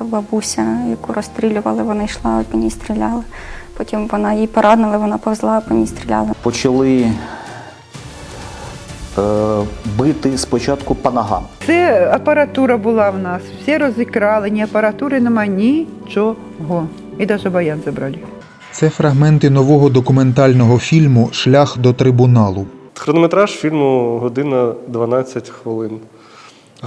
Бабуся, яку розстрілювали, вона йшла, по ній стріляли. Потім вона її поранили, вона повзла, по ній стріляли. Почали е, бити спочатку по ногам. Це апаратура була в нас. Всі розікрали, ні апаратури нема, нічого. І навіть баян забрали. Це фрагменти нового документального фільму Шлях до трибуналу. Хронометраж фільму година 12 хвилин.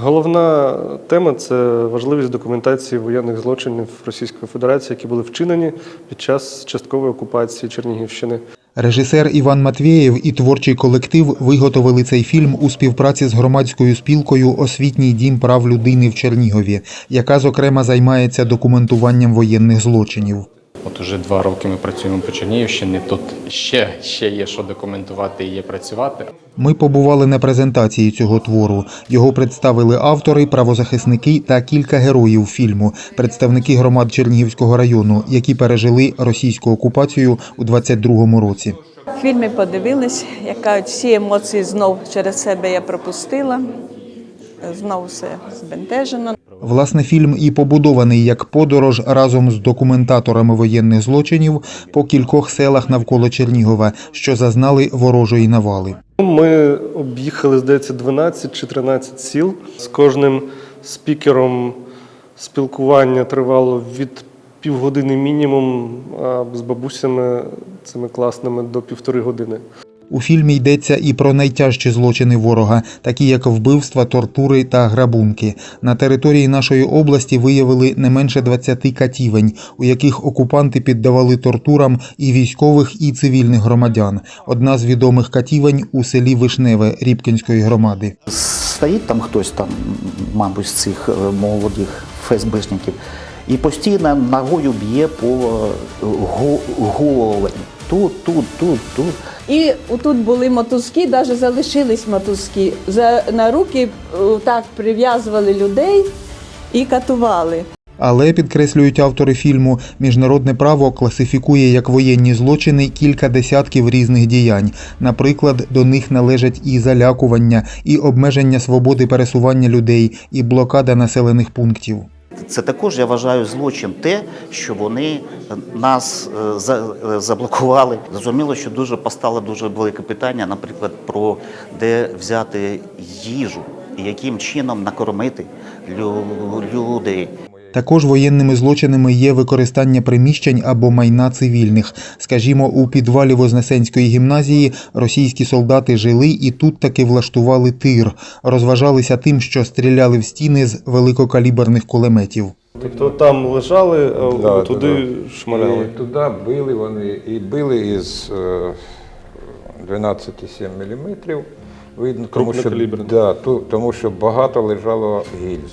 Головна тема це важливість документації воєнних злочинів Російської Федерації, які були вчинені під час часткової окупації Чернігівщини. Режисер Іван Матвєєв і творчий колектив виготовили цей фільм у співпраці з громадською спілкою Освітній дім прав людини в Чернігові, яка зокрема займається документуванням воєнних злочинів. От уже два роки ми працюємо по Чернігівщині. Тут ще, ще є що документувати і є працювати. Ми побували на презентації цього твору. Його представили автори, правозахисники та кілька героїв фільму, представники громад Чернігівського району, які пережили російську окупацію у 22-му році. Фільми подивились, як кажуть, всі емоції знов через себе я пропустила. Знов все збентежено. Власне, фільм і побудований як подорож разом з документаторами воєнних злочинів по кількох селах навколо Чернігова, що зазнали ворожої навали. Ми об'їхали, здається, 12 чи 13 сіл. З кожним спікером спілкування тривало від півгодини мінімум, а з бабусями цими класними до півтори години. У фільмі йдеться і про найтяжчі злочини ворога, такі як вбивства, тортури та грабунки. На території нашої області виявили не менше 20 катівень, у яких окупанти піддавали тортурам і військових, і цивільних громадян. Одна з відомих катівень у селі Вишневе Рібкінської громади. Стоїть там хтось там, мабуть, з цих е, молодих ФСБшників, і постійно ногою б'є по е, голові. Тут, тут, тут, тут. І тут були мотузки, навіть залишились мотузки. За, на руки е, так прив'язували людей і катували. Але підкреслюють автори фільму, міжнародне право класифікує як воєнні злочини кілька десятків різних діянь. Наприклад, до них належать і залякування, і обмеження свободи пересування людей, і блокада населених пунктів. Це також я вважаю злочин те, що вони нас е, е, заблокували. Зрозуміло, що дуже постало дуже велике питання, наприклад, про де взяти їжу і яким чином накормити людей. Також воєнними злочинами є використання приміщень або майна цивільних. Скажімо, у підвалі Вознесенської гімназії російські солдати жили і тут таки влаштували тир, розважалися тим, що стріляли в стіни з великокаліберних кулеметів. Тобто там лежали, а Да, туди да. шмаляли. І туди били вони, і били із е, 12,7 мм. Видно, тому що, да, тому що багато лежало гільз.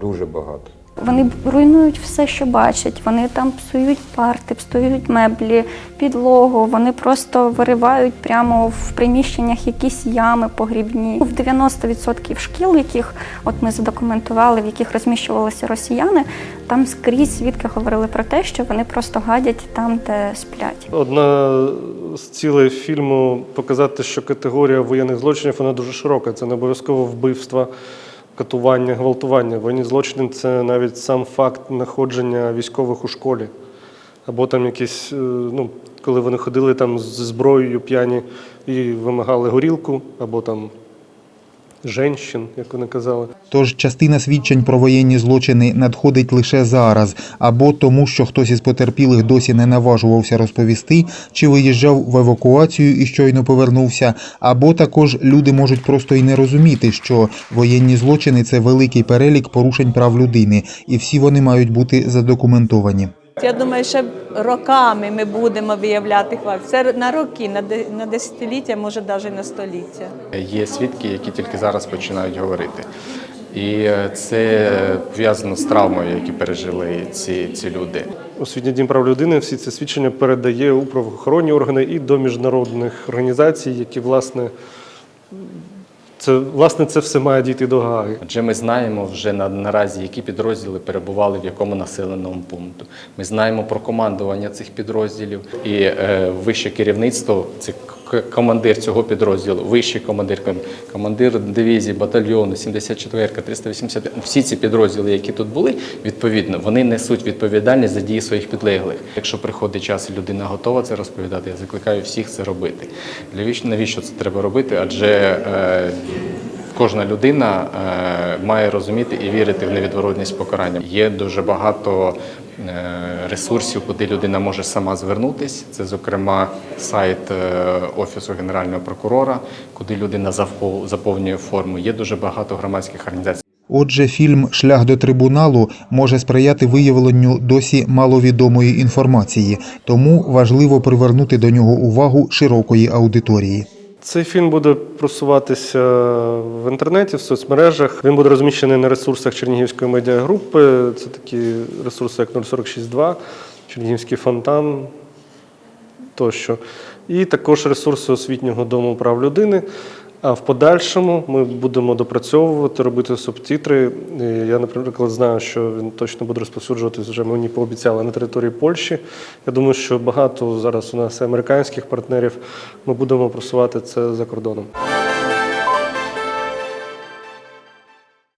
Дуже багато. Вони руйнують все, що бачать. Вони там псують парти, псують меблі, підлогу. Вони просто виривають прямо в приміщеннях якісь ями погрібні. В 90% шкіл, яких от ми задокументували, в яких розміщувалися росіяни, там скрізь свідки говорили про те, що вони просто гадять там, де сплять. Одна з цілей фільму показати, що категорія воєнних злочинів вона дуже широка. Це не обов'язково вбивства, катування, гвалтування. Воєнні злочини це навіть сам факт знаходження військових у школі. Або там якісь, е, ну, коли вони ходили там з зброєю п'яні і вимагали горілку, або там женщин, як вони казали. Тож частина свідчень про воєнні злочини надходить лише зараз, або тому, що хтось із потерпілих досі не наважувався розповісти, чи виїжджав в евакуацію і щойно повернувся, або також люди можуть просто й не розуміти, що воєнні злочини це великий перелік порушень прав людини, і всі вони мають бути задокументовані. Я думаю, ще роками ми будемо виявляти факт. Це на роки, на де- на десятиліття, може навіть на століття. Є свідки, які тільки зараз починають говорити. І е, це пов'язано з травмою, які пережили ці, ці люди. Освітній дім прав людини всі ці свідчення передає у правоохоронні органи і до міжнародних організацій, які власне це власне це все має дійти до Гаги. Адже ми знаємо вже на, наразі, які підрозділи перебували в якому населеному пункту. Ми знаємо про командування цих підрозділів і е, вище керівництво цих командир цього підрозділу, вищий командир, командир дивізії, батальйону, 74-ка, 380, всі ці підрозділи, які тут були, відповідно, вони несуть відповідальність за дії своїх підлеглих. Якщо приходить час і людина готова це розповідати, я закликаю всіх це робити. Навіщо, навіщо це треба робити? Адже е, Кожна людина е, має розуміти і вірити в невідворотність покарання. Є дуже багато е, ресурсів, куди людина може сама звернутися. Це, зокрема, сайт е, Офісу Генерального прокурора, куди людина заповнює форму. Є дуже багато громадських організацій. Отже, фільм Шлях до трибуналу може сприяти виявленню досі маловідомої інформації, тому важливо привернути до нього увагу широкої аудиторії. Цей фільм буде просуватися в інтернеті, в соцмережах. Він буде розміщений на ресурсах Чернігівської медіагрупи. Це такі ресурси, як 046.2, Чернігівський фонтан тощо. І також ресурси освітнього дому прав людини. А в подальшому ми будемо допрацьовувати, робити субтитри. Я, наприклад, знаю, що він точно буде розповсюджуватися вже мені пообіцяли на території Польщі. Я думаю, що багато зараз у нас американських партнерів. Ми будемо просувати це за кордоном.